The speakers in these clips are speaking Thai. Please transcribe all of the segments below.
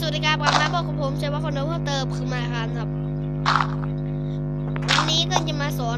สวัสดีครับกลับมาพบกับผมเชฟว่าคนเดิมเพิ่มเติมคือมาครับครับ วันนี้ก็จะมาสอน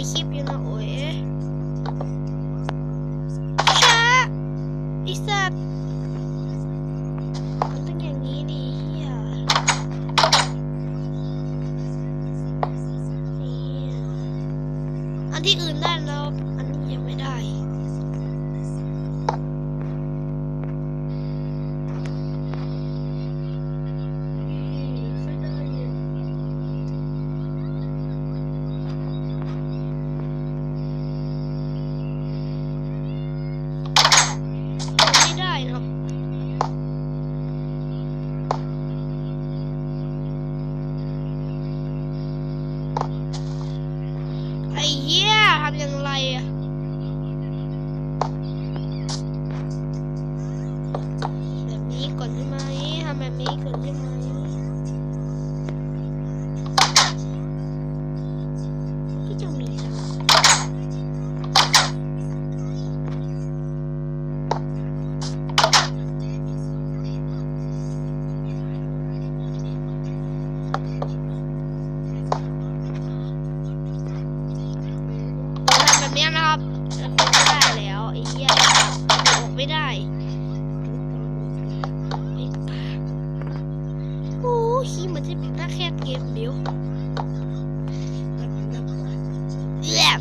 ายคลิปอยู่นะโอ้ยช้าอีสัตว์มันต้องอย่างนี้ดิเฮีเนี่ยอันที่อื่นได้แล้ว อันนี้ยังไม่ได้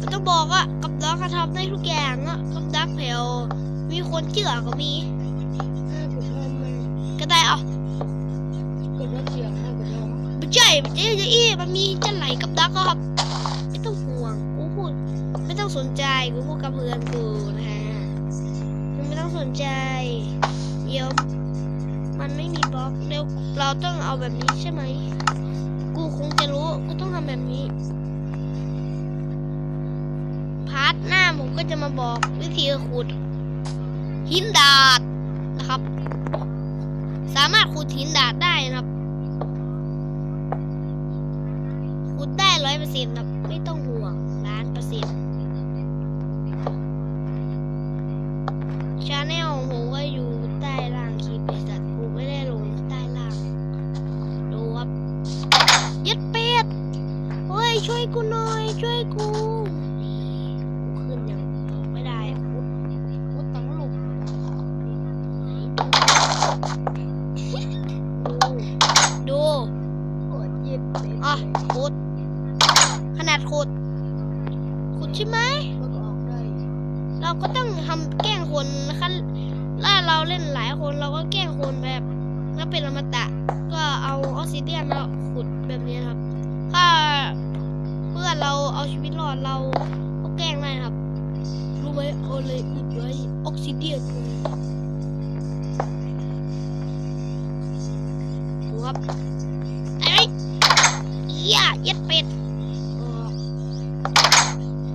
แหละไม่ต้องบอกว่ากับดักเขาทำได้ทุกอย่างอะกับดักแถวมีคนเชื่อก็มีก็ได้เอาไม่ใช่ไม่ใช่จะอี้มันมีจะไหลกับดักก็ครับ ไม่ต้องห่วงกูพูด ไม่ต้องสนใจกูพูดกับเพื่อนกูนะฮะไม่ต้องสนใจเดี๋ยวมันไม่มีบล็อกเดี๋ยวเราต้องเอาแบบนี้ใช่ไหมกูคงจะรู้กูต้องทำแบบนี้ ร์ทหน้าผมก็จะมาบอกวิธีขุด หินดาดนะครับ สามารถขุดหินดาดได้นะครับ ขุดได้ร้อยเปอร์เซ็นต์ครับไม่ต้องห่วงล้านเปอร์เซ็นต์ชาแนลของผมก็อยู่ใต้ล่างคลิปสัตว์กูไม่ได้ลงใต้ล่างดูครับยัดเป็ดเฮ้ยช่วยกูหน่อย ช่วยกู อะขุด ขนาดขุด ขุดใช่ไหมเราก็ต้องทำแกล้งคนนะคะถ้าเราเล่นหลายคนเราก็แกล้งคนแบบถ้าเป็นอมตะ ก็เอาออกซิเดียนมาขุดแบบนี้ครับ ถ้าเพื่อนเราเอาชีวิตรอดเราก็แกล้งได้ครับ รู้ไหมเอาเลยอุดไว้ออกซิเดียนดูครับ ย็ดเป็ดออก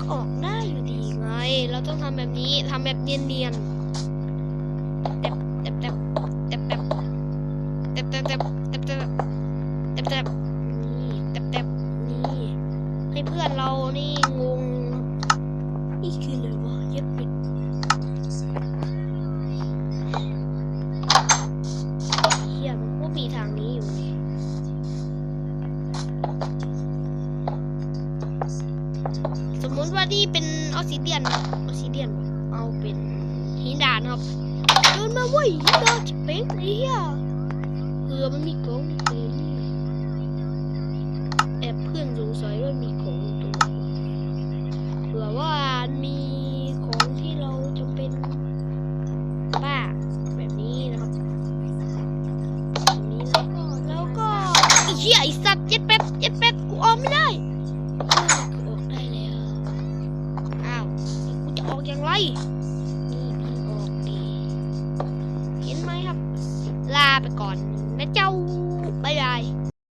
ก็ออกได้อยู่ดีไง เราต้องทำแบบนี้ทำแบบเนียนๆเตบเตบเตบเตบเตบเตบเตบ สมมติว่านี่เป็นออซิเดียนออซิเดียนเอาเป็นหินดานครับเดินมาเว้ยหินดานเป็นไอ้เหี้ยเผื่อมันมีของเต็มแอบเพื่อนสงสัยว่ามีของตัวเผื่อว่ามีของที่เราจำเป็นป้าแบบนี้นะครับนี้แล้วก็แล้วก็เฮียไอ้ อย่างไร นี่พินออกดี เห็นไหมครับ ลาไปก่อนนะเจ้า